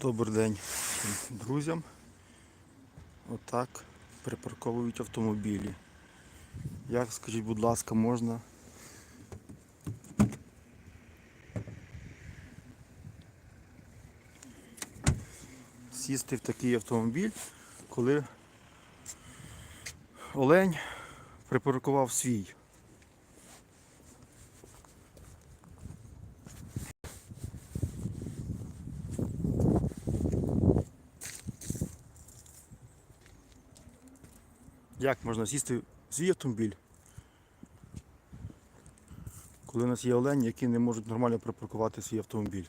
Добрий день друзям. Отак припарковують автомобілі. Як, скажіть, будь ласка, можна сісти в такий автомобіль, коли олень припаркував свій. Як можна сісти в свій автомобіль? Коли у нас є олені, які не можуть нормально припаркувати свій автомобіль.